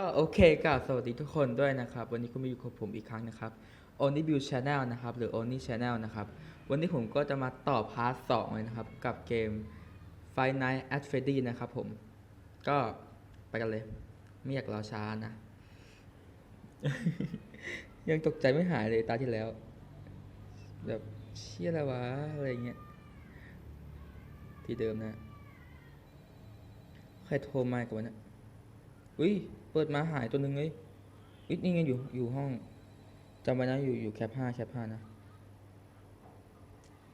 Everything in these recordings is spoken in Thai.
ก็โอเคกับสวัสดีทุกคนด้วยนะครับ วันนี้คุณมาอยู่กับผมอีกครั้งนะครับ Only Build Channel นะครับ หรือ Only Channel นะครับ วันนี้ผมก็จะมาต่อพาร์ทสองเลยนะครับ กับเกม Five Nights at Freddy นะครับผม ก็ไปกันเลย ไม่อยากรอช้านะ ยังตกใจไม่หายเลยตาที่แล้ว แบบเชี่ยอะไรวะ อะไรเงี้ย ที่เดิมนะ ใครโทรมากับวันนี้อุ้ย ปิดมาหายตัวหนึ่งเลยอุ้ยนี่ไงอยู่อยู่ห้องจำไว้นะอยู่อยู่แคปห้าแคปห้านะ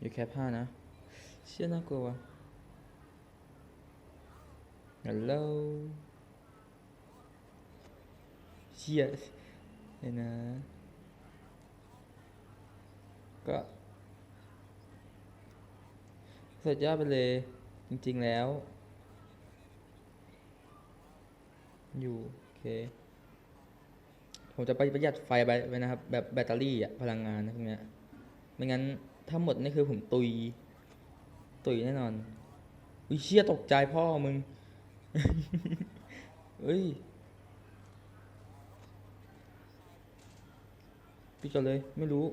อยู่แคปห้านะ เชี่ยน่ากลัวว่ะฮัลโหลเชี่ยเนี่ยนะก็สุดยอดไปเลย จริง ๆ แล้ว อยู่ ผมจะไปประหยัดไฟไปไว้นะครับ แบบแบตเตอรี่อะพลังงานนะพวกเนี้ยไม่งั้นถ้าหมดนี่คือผมตุย ตุยแน่นอน อุ้ยเชี่ยตกใจพ่อมึงเอ้ยปิดกันเลยไม่รู้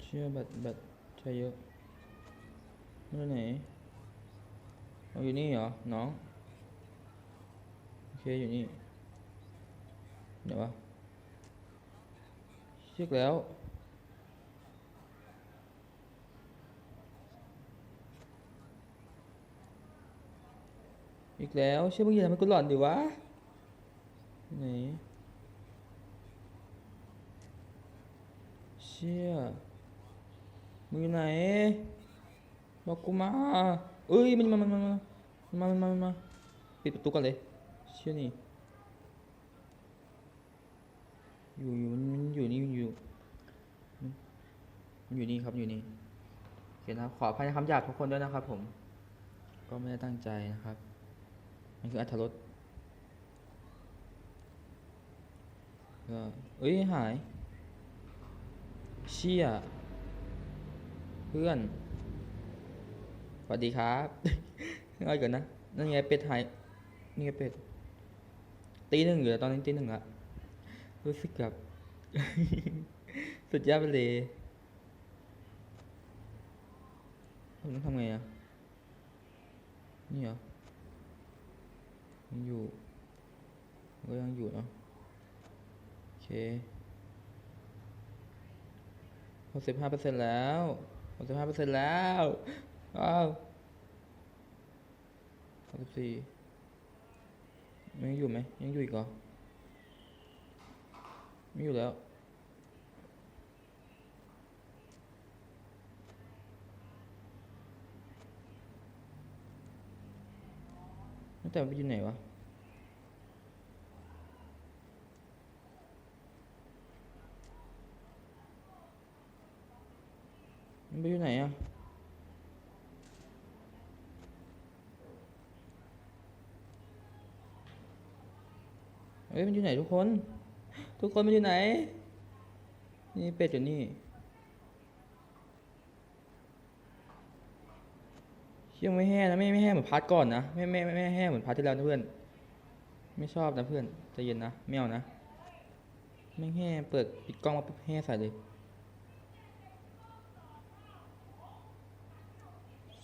เชี่ยแบตแบตใช้เยอะ มาไหนเอาอยู่นี่เหรอ น้อง โอเค อยู่นี่ เดี๋ยววะเช็คแล้ว อีกแล้วเชื่อมึงอย่าทำให้กูหลอนดิวะ ไหน เชี่ยมึงอยู่ไหน บอกกูมาเอ้ยมันมามันมามันมามันมามันมาปิดประตูกันเลยเชื่อนี่อยู่อยู่มันอยู่นี่มันอยู่มันอยู่นี่ครับอยู่นี่โอเคนะครับขออภัยในคำหยาบทุกคนด้วยนะครับ ผม ก็ไม่ได้ตั้งใจนะครับมันคืออัธรสก็เอ้ยหาย เชี่ยเพื่อน สวัสดีครับง่ายก่อนนะ นั่นไงเป็ดหายนี่ไงเป็ด ตีหนึ่งอยู่แล้วตอนนี้ตีหนึ่งละรู้สึกแบบสุดยอดไปเลยผมต้องทำไงอะ นี่เหรอยังอยู่ ก็ยังอยู่เนาะโอเคหกสิบห้าเปอร์เซ็นต์แล้วหกสิบห้าเปอร์เซ็นต์แล้ว ว้าวหกสิบสี่ยังอยู่ไหมยังอยู่อีกเหรอไม่อยู่แล้วแต่ไปอยู่ไหนวะมันไปอยู่ไหนอะ เอ้ยมันอยู่ไหนทุกคน ทุกคนมันอยู่ไหน นี่เป็ดอยู่นี่เชี่ยไม่แห้นะไม่ไม่แห้เหมือนพาร์ทก่อนนะไม่ไม่ไม่ไม่แห้เหมือนพาร์ทที่แล้วนะเพื่อน ไม่ชอบนะเพื่อนใจเย็นนะไม่เอานะไม่แห้เปิดปิดกล้องมาปุ๊บแห้ใส่เลย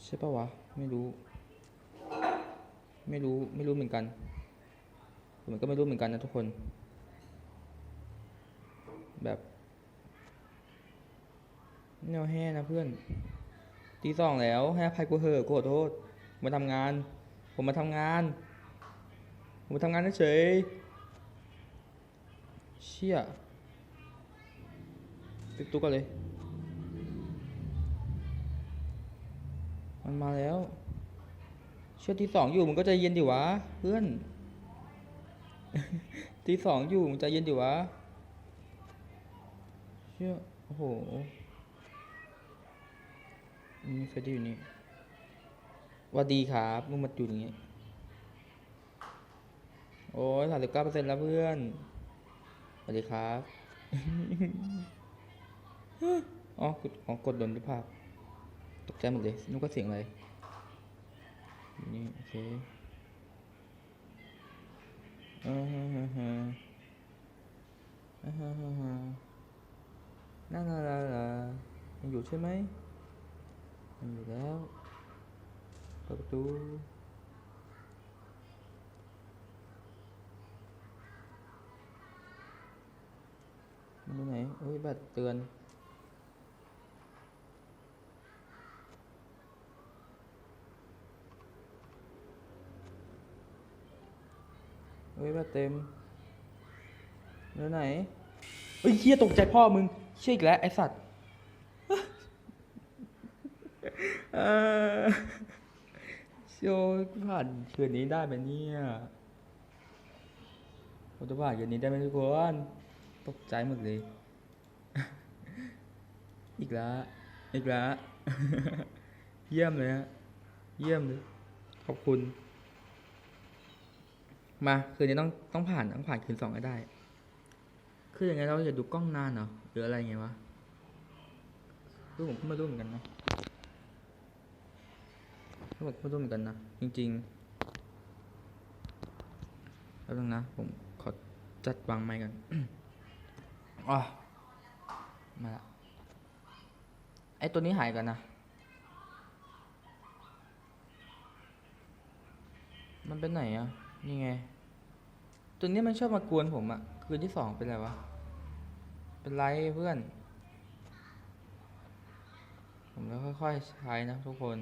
ใช่ปะวะไม่รู้ ไม่รู้ไม่รู้เหมือนกัน ผมก็ไม่รู้เหมือนกันนะทุกคน แบบไม่เอาแห้นะเพื่อนตีสองแล้วให้อภัยกูเหอะกูขอโทษมาทำงาน ผมมาทำงาน ผมมาทำงานเฉยเชี่ยปิดตู้กันเลย มันมาแล้ว เชื่อตีสองอยู่มึงก็ใจเย็นดิวะ เพื่อน ตีสองอยู่มึงใจเย็นดิวะเชื่อโอ้โหนี่เฟรดี้อยู่นี่วัสดีครับมึงมาอยู่ตรงนี้ โอ้ยสามสิบเก้าเปอร์เซ็นต์แล้วเพื่อนสวัสดีครับอ๋อกดอ๋อกดโดนรูปภาพ ตกใจหมดเลยนึกว่าเสียงอะไร นี่โอเค อ่าฮะฮะฮะอ่าฮะฮะฮะนั่น ละละละยังอยู่ใช่ไหมยังอยู่แล้วเปิดประตูมันอยู่ไหนโอ้ยบัตรเตือนเฮ้ยบัตรเต็มเดี๋ยวไหนเฮ้ยเฮียตกใจพ่อมึงเชี่ยอีกแล้วไอสัตว์เออโอ้ยกูผ่านคืนนี้ได้ไหมเนี่ยผมจะผ่านคืนนี้ได้ไหมทุกคนตกใจหมดเลย อีกแล้วอีกแล้วเยี่ยมเลยฮะ เยี่ยมเลย ขอบคุณ มาคืนนี้ต้องต้องผ่านต้องผ่านคืนสองให้ได้ คืออย่างไงเราจะดูกล้องนานเหรอหรืออะไรไงวะคือผมก็ไม่รู้เหมือนกันนะคือผมก็ไม่รู้เหมือนกันนะจริงๆแล้วนึงนะผมขอจัดวางไม้กันอ๋อมาละไอตัวนี้หายกันนะมันเป็นไหนอะ นี่ไง ตัวนี้มันชอบมากวนผมอะคืนที่สองเป็นไรวะ เป็นไรเพื่อน ผมแล้วค่อยๆใช้นะทุกคน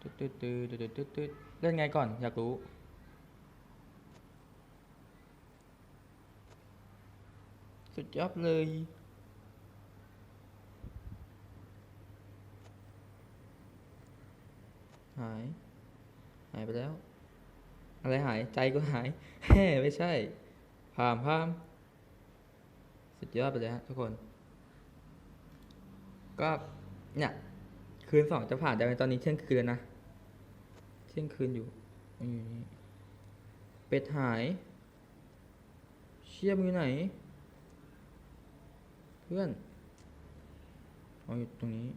ตึ๊ดตึ๊ดตึ๊ดตึ๊ดตึ๊ดตึ๊ดเล่นไงก่อน อยากรู้สุดยอดเลย หาย หายไปแล้ว อะไรหายใจก็หายแฮ่ไม่ใช่พามพามสุดยอดไปเลยฮะทุกคน ก็เนี่ยคืนสองจะผ่านได้ไหมตอนนี้เที่ยงคืนนะเที่ยงคืนอยู่อืเป็ดหาย เชี่ยมอยู่ไหน เพื่อนเอาอยู่ตรงนี้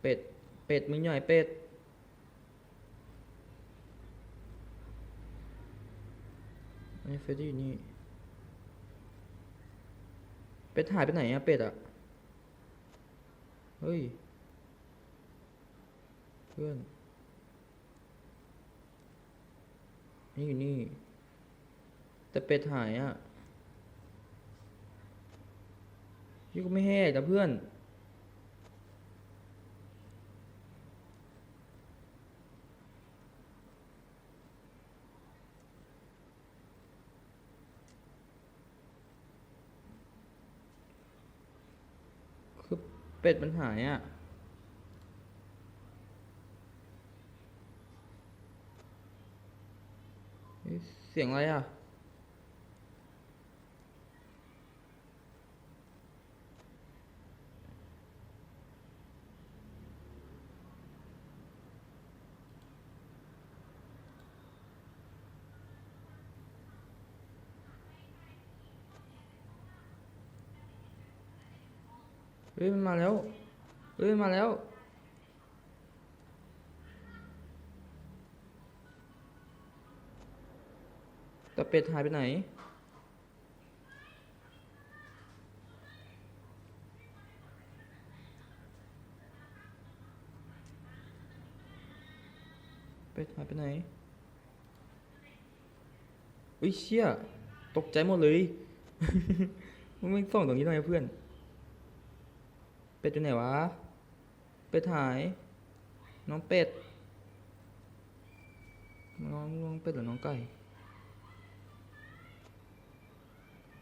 เป็ด เป็ดมึงอยู่เป็ด นนี้เฟรดดี้อยู่นี่ เป็ดหายไปไหนอะเป็ดอะเฮ้ย เพื่อน นี่อยู่นี่ แต่เป็ดหายอะยี่ก็ไม่แห้นะเพื่อน คือ เป็ดมันหายอะ เสียงอะไรอะ เฮ้ยมันมาแล้วเฮ้ยมันมาแล้ว แต่เป็ดหายไปไหน เป็ดหายไปไหน อุ้ยเชี่ย ตกใจหมดเลย มึงไม่ส่องตรงนี้ทำไมเพื่อน เป็ดอยู่ไหนวะ เป็ดหาย น้องเป็ด น้องน้องเป็ดหรือน้องไก่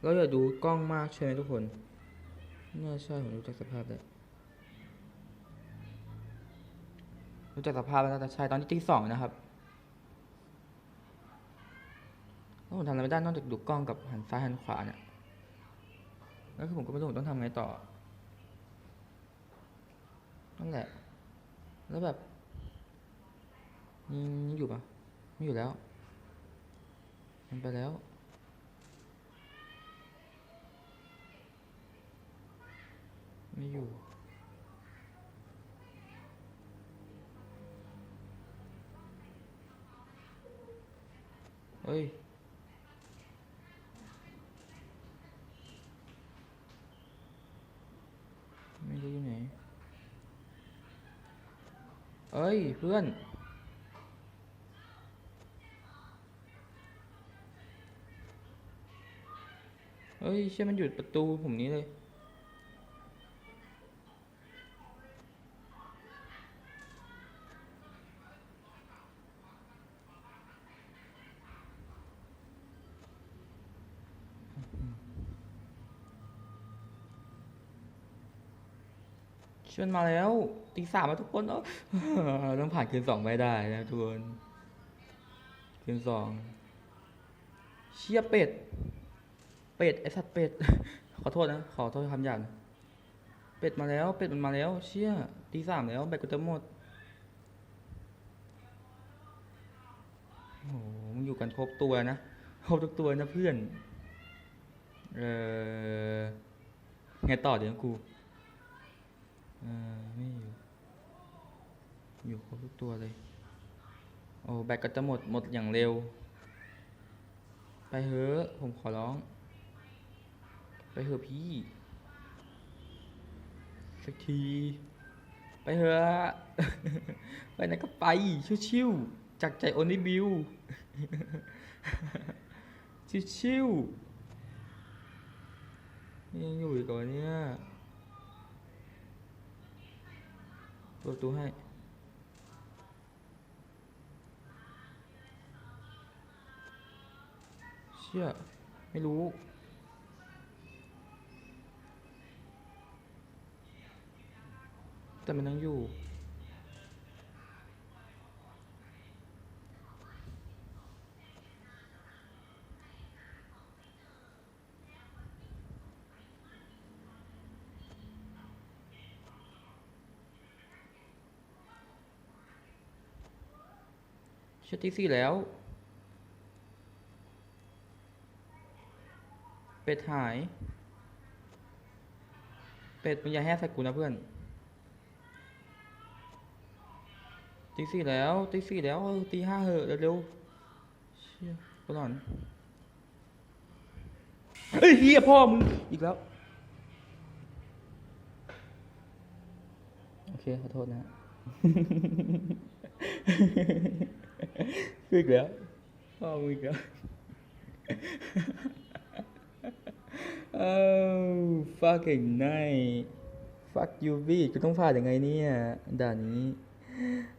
เราอย่าดูกล้องมากใช่ไหมทุกคนน่าใช่ผมรู้จักสภาพแล้วรู้จักสภาพแล้วน่าจะใช่ตอนที่ตีสองนะครับแล้วผมทำอะไรไม่ได้นอกจากดูกล้องกับหันซ้ายหันขวาเนี่ยแล้วคือผมก็ไม่รู้ผมต้องทำไงต่อ แหละ แล้วแบบมีอยู่ปะไม่อยู่แล้ว มันไปแล้ว ไม่อยู่เฮ้ย เอ้ย เพื่อนเฮ้ยเชื่อมันหยุดประตูผมนี้เลย ชิญมาแล้วตีสามแล้วทุกคนเออต้องผ่านคืนสองไม่ได้นะทุกคนคืนสองเชี่ยเป็ด เป็ดไอสัตว์เป็ด ขอโทษนะ ขอโทษคำหยาบเป็ดมาแล้ว เป็ดมันมาแล้ว เชี่ยตีสามแล้วแบตกูจะหมดโอ้โหมึงอยู่กันครบตัวนะครบทุกตัวนะเพื่อน เออไงต่อเดี๋ยวกู อไม่อยู่ อยู่ครบทุกตัวเลย โอ้แบตก็จะหมดหมดอย่างเร็ว ไปเถอะผมขอร้อง ไปเถอะพี่ สักที ไปเถอะ ไปไหนก็ไป ชิวๆจากใจโอนิบิว ชิวๆยังอยู่อีกเหรอเนี่ย เปิดประตูให้ เชี่อ ไม่รู้ แต่มันยังอยู่ ชื่อที่สี่แล้ว เป็ดหาย เป็ดมึงอย่าแห่ใส่กูนะเพื่อนตีสี่แล้วตีสี่แล้วตีห้าเหอะเร็วๆเชี่ยกูหลอนเฮ้ยเฮียพ่อมึงอีกแล้ว โอเค ขอโทษนะ อีกแล้วพ่อมึงอีกแล้ว oh fucking night fuck you bitch กูต้องผ่านยังไงเนี่ยด่านนี้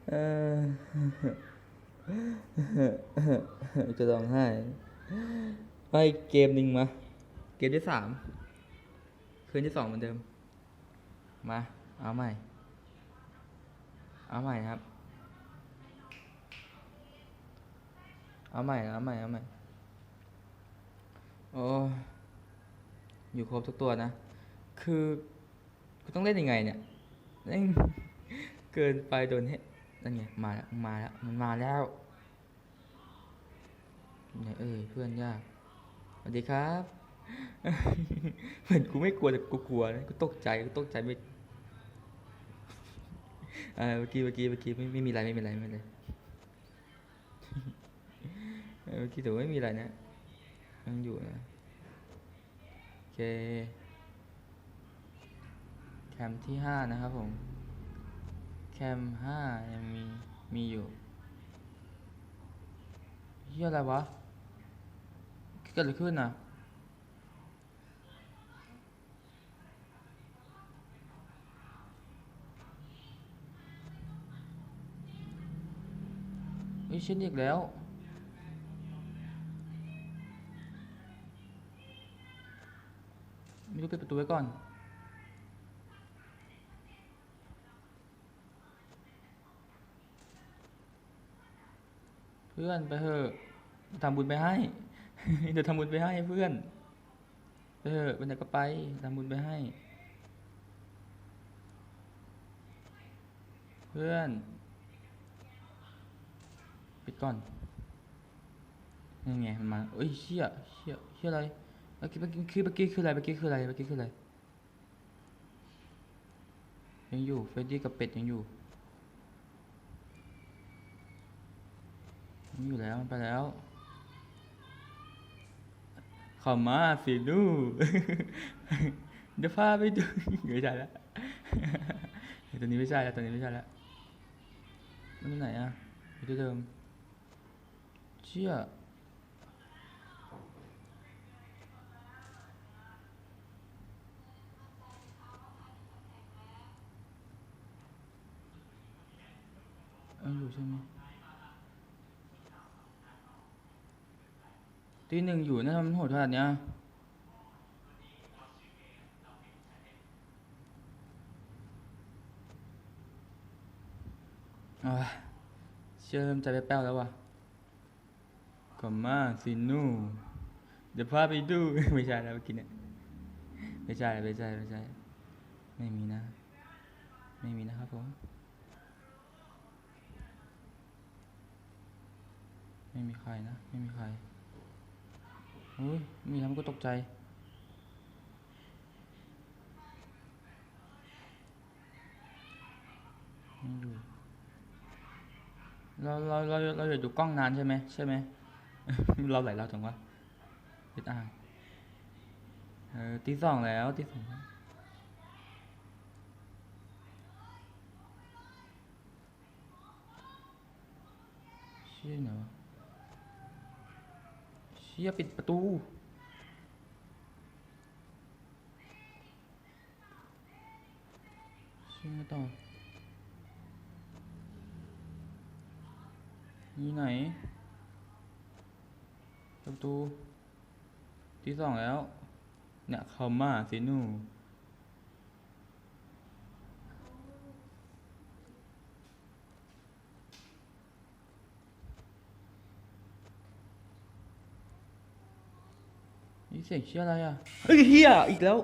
เออจะร้องไห้ไปเกมหนึ่งมา เกมที่สามคืนที่สองเหมือนเดิม มา เอาใหม่ เอาใหม่ครับ เอาใหม่นะเอาใหม่เอาใหม่โอ้อยู่ครบทุกตัวนะ คือกูต้องเล่นยังไงเนี่ยแม่งเกินไปโดนเฮนั่นไงมาแล้วมาแล้วมันมาแล้วไหนเอ้ยเพื่อนยากสวัสดีครับเหมือนกูไม่กลัวแต่กูกลัวนะกูตกใจกูตกใจไม่เออเมื่อกี้เมื่อกี้เมื่อกี้ไม่ไม่มีอะไรไม่มีอะไรไม่มีอะไร เออเมื่อกี้ถือไม่มีอะไรนะยังอยู่นะโอเคแคมที่ห้านะครับผมแคมห้ายังมีมีอยู่เฮียอะไรวะเกิดอะไรขึ้นอะเฮ้ยเช่นอีกแล้ว รู้ปิดประตูไว้ก่อน เพื่อนไปเถอะทำบุญไปให้เดี๋ยวทำบุญไปให้เพื่อนไปเถอะไปไหนก็ไปทำบุญไปให้ เพื่อน ปิดก่อนนี่ไงมันมาเอ้ยเชี่ยเชี่ยเชี่ยอะไร เมื่อกี้เมื่อกี้คือเมื่อกี้คืออะไรเมื่อกี้คืออะไรเมื่อกี้คืออะไรยังอยู่เฟรดดี้กับเป็ดยังอยู่ยังอยู่แล้วมันไปแล้วขอมาสิลูเดี๋ยวพาไปดูไม่ใช่แล้วตัวนี้ไม่ใช่แล้วตัวนี้ไม่ใช่แล้วมันไหนอะอยู่ที่เดิมเชี่ย ยังอยู่ใช่ไหมตีหนึ่งอยู่นะทำไมโหดขนาดเนี้ยอ่าเชื่อเริ่มใจแป้วแล้ววะก็มาสินูเดี๋ยวพาไปดู ไม่ใช่แล้วเมื่อกี้เนี่ยไม่ใช่ไม่ใช่ไม่ใช่ไม่มีนะ ไม่มีนะครับผม ไม่มีใครนะ ไม่มีใครอุ้ยมีทำก็ตกใจ ไม่อยู่เราเราเราเราอยู่ดูกล้องนานใช่ไหมใช่ไหม เราไหลเราจังวะติดอ่างเออตีสองแล้วตีสองเชี่ยไหนวะ เชี่ยปิดประตู เชื่อต่อยี่ไหนประตูที่สองแล้ว เนี่ยเข้ามาสิหนูนี่ เสียงเชียอะไรอะเฮ้ยเฮียอีกแล้ว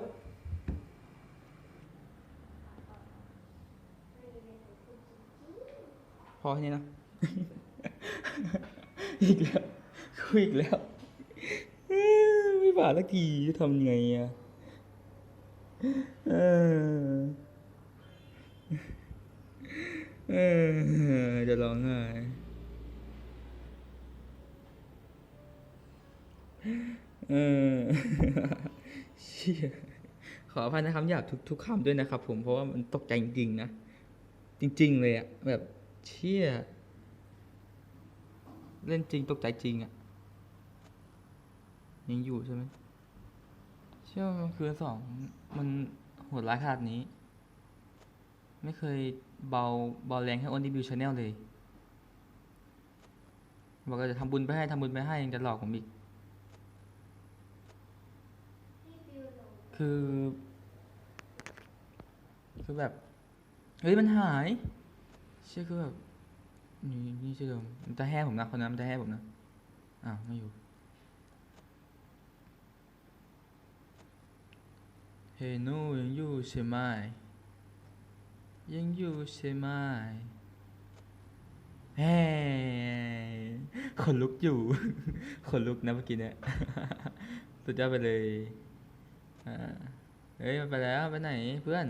พอแค่นี้นะ อีกแล้วคุยอีกแล้วไม่ผ่านสักทีจะทำไงอะเออเออจะร้องไห้ เออเชี่ยขออภัยนะครับหยาบทุกทุกคำด้วยนะครับ ผมเพราะว่ามันตกใจจริงๆนะ จริง ๆ เลยอะแบบเชี่ยเล่นจริงตกใจจริงอะยังอยู่ใช่ไหมเชื่อมันคือสองมันโหดร้ายขนาดนี้ ไม่เคยเบาเบาแรงให้ออนดีบิวชาแนลเลยบอกว่าจะทำบุญไปให้ทำบุญไปให้ยังจะหลอกผมอีก คือ คือแบบ เฮ้ย มันหาย เชื่อคือแบบ นี่นี่ชื่อเดิมมันจะแห่ผมนะคนนั้นมันจะแห่ผมนะ อ้าว ไม่อยู่ เฮนูยังอยู่ใช่ไหมยังอยู่ใช่ไหมเฮ้ขนลุกอยู่ ขนลุกนะเมื่อกี้เนี่ย สุดยอดไปเลย เฮ้ยมันไปแล้วไปไหนเพื่อน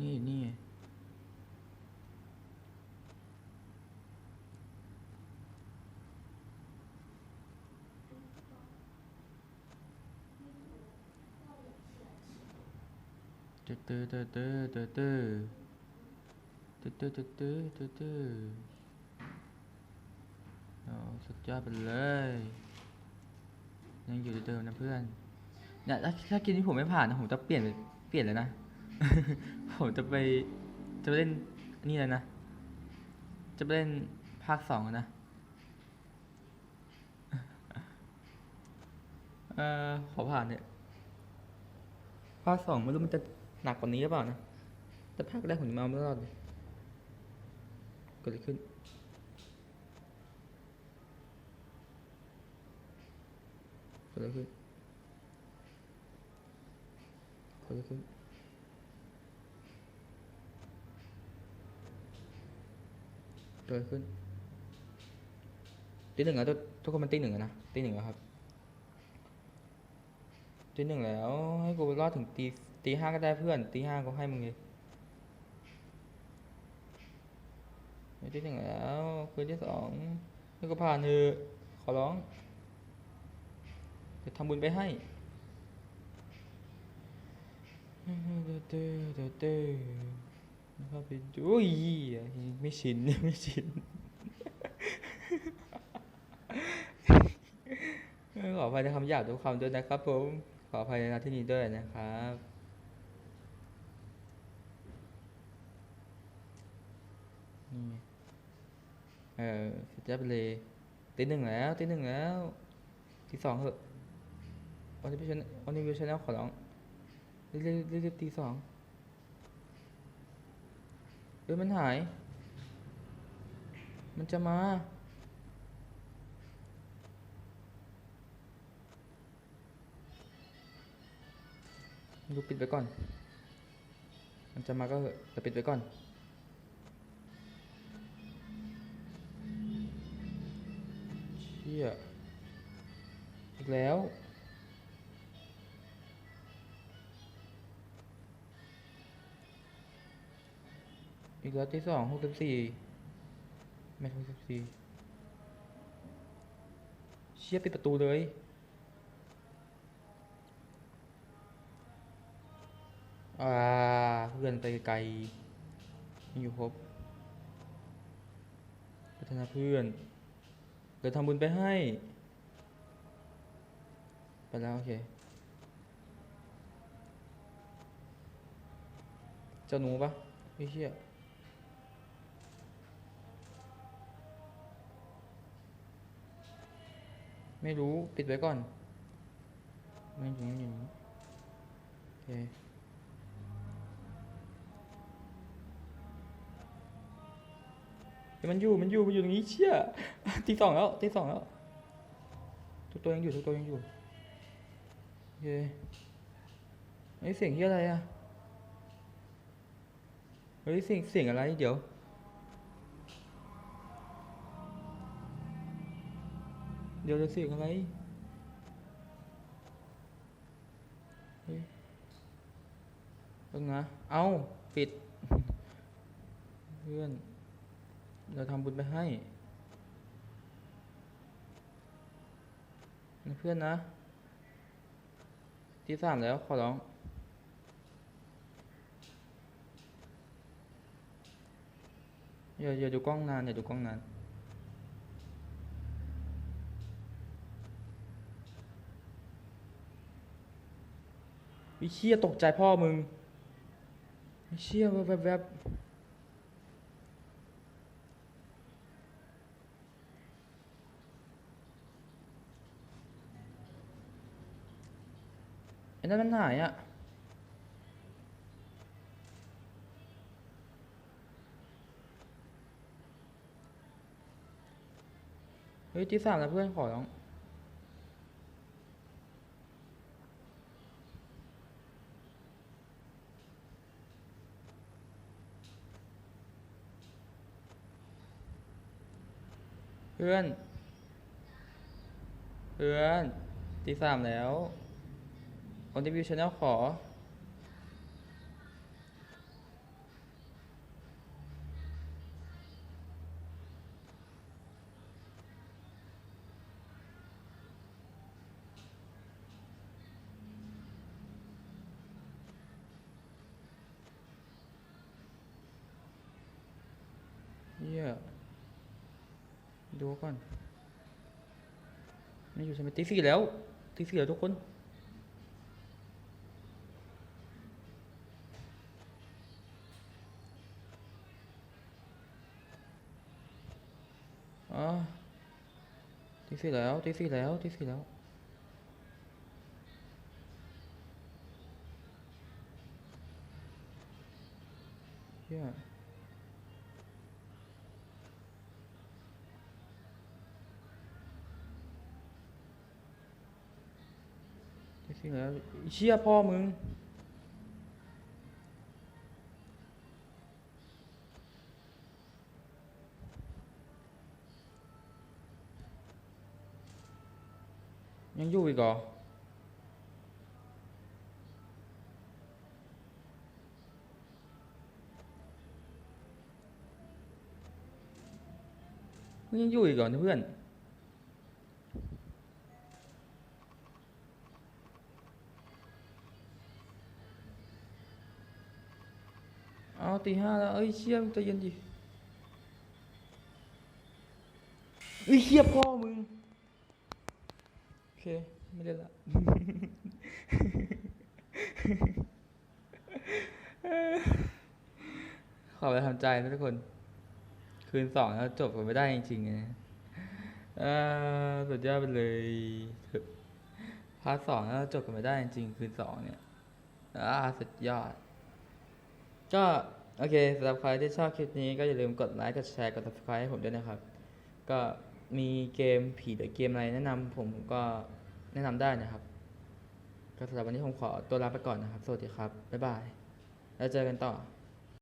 นี่นี่ตื้อตื้อตื้อตื้อตื้อตื้อตื้อตื้อตื้อตื้อตื้อเอาสุดยอดไปเลย ยังอยู่เดิมนะเพื่อนเนี่ยถ้าถ้าเกินที่ผมไม่ผ่านนะผมจะเปลี่ยนเปลี่ยนเลยนะ ผมจะไปจะไปเล่นนี่เลยนะ จะไปเล่นภาคสองนะเอ่อขอผ่านเนี่ยภาคสองไม่รู้มันจะหนักกว่านี้หรือเปล่านะ แต่ภาคแรกผมยังมาไม่รอดเลยเกิดอะไรขึ้น เกิดอะไรขึ้นเกิดอะไรขึ้นเกิดอะขึ้นตีหนึ่งอะทุกทุกคนมันตีหนึ่งอะนะตีหนึ่งอครับตีหนึ่งแล้ว ให้กูรอดถึงตีตีห้าก็ได้เพื่อนตีห้าก็ให้มึงเลยตีหนึ่งแล้วคืนที่สองให้กูผ่านเถอะขอร้อง จะทำบุญไปให้เต้เต้เตเต้เข้าไปดูอุ้ยไม่ชินไม่ชินขออภัยในคำหยาบทุกคำด้วยนะครับผม ขออภัยในาที่นี้ด้วยนะครับนี่เออสุดยอดไปเลยตีหนึ่งแล้วตีหนึ่งแล้วตีสองเหอะ วันนี้วิชนวันนี้วิวชแนลขอร้องรีบรีบรีบตีสองเฮ้ยมันหาย มันจะมาดูปิดไว้ก่อน มันจะมาก็เหอะแต่ปิดไว้ก่อน เชี่ยอีกแล้ว อีกแล้วที่สองหกสิบสี่ไม่หกสิบสี่เชี่ยปิดประตูเลยอ่าเพื่อนไปไกลไม่อยู่ครบพัฒนาเพื่อนเดี๋ยวทำบุญไปให้ ไปแล้วโอเค เจ้าหนูปะไอ้เชี่ย ไม่รู้ปิดไว้ก่อนไม่อยู่นี่อยู่นี่โอเคมันอยู่มันอยู่มันอยู่ตรงนี้เชี่ยตีสองแล้วตีสองแล้วทุกตัวยังอยู่ทุกตัวยังอยู่โอเคเฮ้ยเสียงที่อะไรอะเฮ้ยเสียงเสียงอะไรเดี๋ยว เดี๋ยวจะเสียงอะไรเฮ้ยเพิ่งนะ เอาปิด เพื่อน เราทำบุญไปให้นะเพื่อนนะ ที่สามแล้วขอร้องอย่าอย่าดูกล้องนานอย่าดูกล้องนาน วิเชี่ยตกใจพ่อมึงวิเชี่ยแวบแวบแวบไอ้นั่นมันหายอะเฮ้ยที่สามแล้วเพื่อนขอร้อง พื่อน เพื่อนตีสามแล้วคนที่วิวชาแนลขอ ไม่อยู่ใช่ไหมตีสี่แล้วตีสี่แล้วทุกคนอ๋อตีสี่แล้วตีสี่แล้วตีสี่แล้วเฮียตีสี่แล้วอีเชี่ยพ่อมึง ยังอยู่อีกเหรอยังอยู่อีกเหรอเพื่อน เอาตีห้าแล้ว เอ้ยเชี่ยมงใจเย็นดิเอ้ยเคียพ่อมึง โอเค ไม่เล่นละขอไปทำใจนะทุกคน คืนสองแล้วจบกันไม่ได้จริงๆนะเออสุดยอดไปเลยพาร์ทสองแล้วจบกันไม่ได้จริงๆคืนสองเนี่ยอ่าสุดยอด ก็โอเคสำหรับใครที่ชอบคลิปนี้ก็อย่าลืมกดไลค์กดแชร์กด subscribe ให้ผมด้วยนะครับ ก็มีเกมผีหรือเกมอะไรแนะนำผมก็แนะนำได้นะครับก็สำหรับวันนี้ผมขอตัวลาไปก่อนนะครับ สวัสดีครับ บ๊ายบาย แล้วเจอกันต่อ